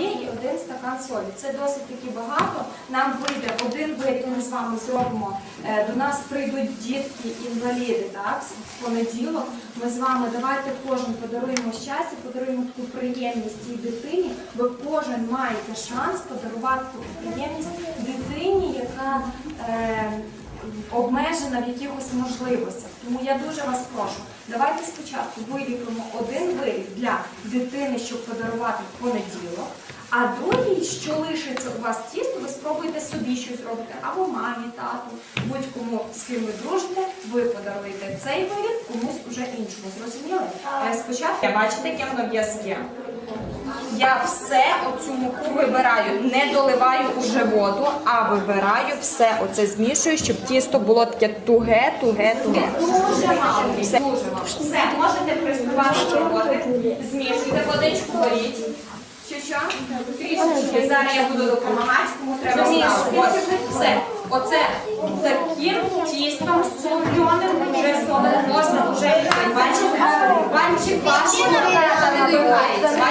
і один стакан солі. Це досить таки багато. Нам вийде один виріб, ми з вами зробимо. Е, До нас прийдуть дітки, інваліди, так, в понеділок. Ми з вами давайте кожен подаруємо щастя, подаруємо таку приємність цій дитині. Ви кожен маєте шанс подарувати таку приємність дитині, яка е, обмежена в якихось можливостях. Тому я дуже вас прошу, давайте спочатку виліпимо один виріб для дитини, щоб подарувати в понеділок. А другий, що лишиться у вас тісто, ви спробуєте собі щось зробити, або мамі, тату, будь-кому з ким ви дружите, ви подаруєте цей виріб комусь уже іншому. Зрозуміли? Е, Спочатку я бачите, яке воно в'язке. Я все оцю муку вибираю, не доливаю уже воду, а вибираю все оце змішую, щоб тісто було таке туге, туге, туге. Дуже мало. Все, дуже мало. Все, можете приступати до роботи. Змішуйте водичку, беріть. Що що? Трішечки. Зараз я буду допомагати, кому треба ставити. Все. Оце таким тістом соленим, пальчик ваш не доїгається.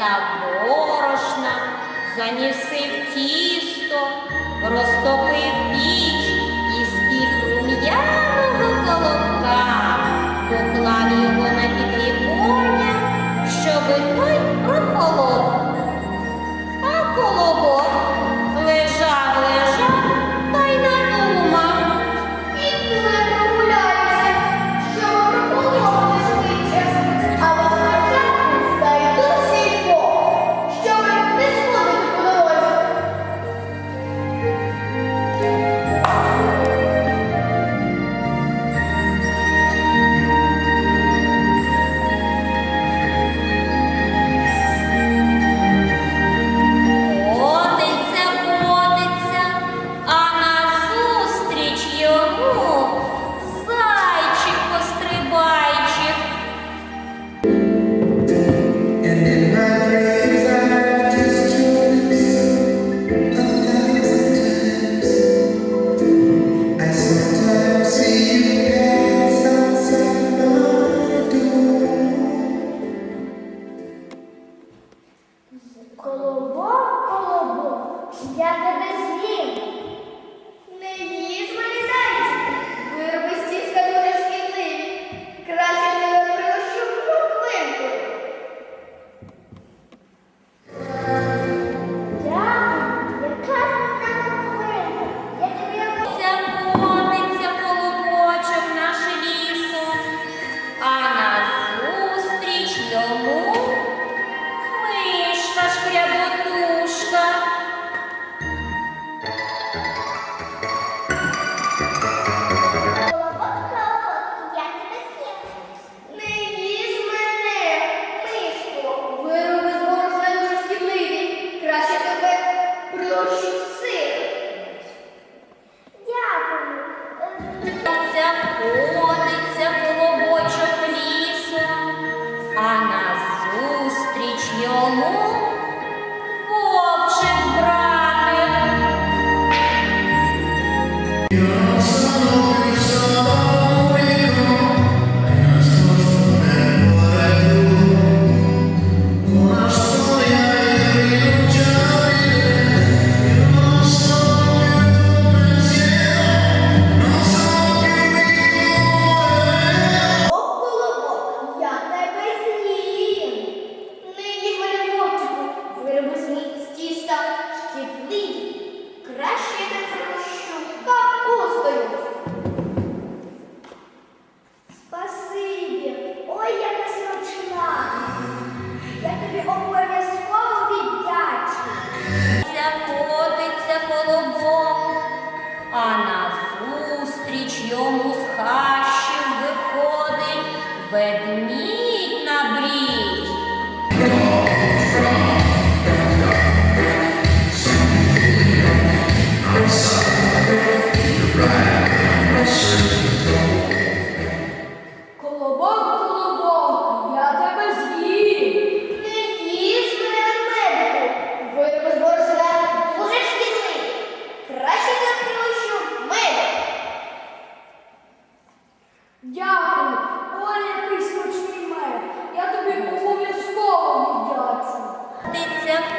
Назмітав борошна, занісив тісто, розтопив піч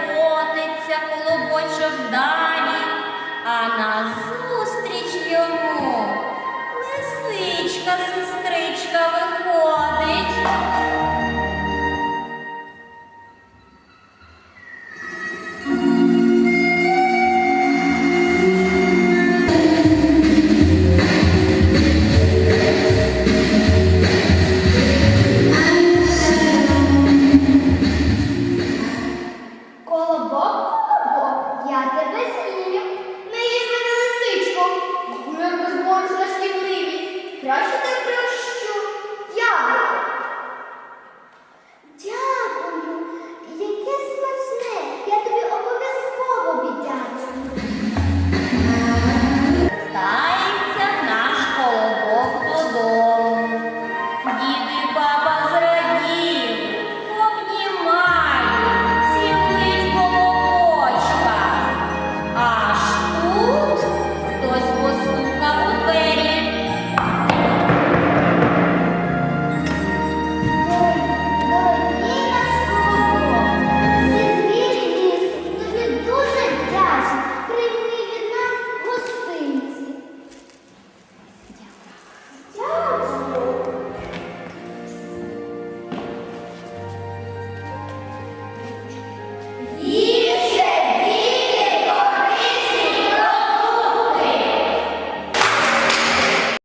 котиться колобочок далі, а назустріч йому лисичка, сестричка виходить. тебе без її.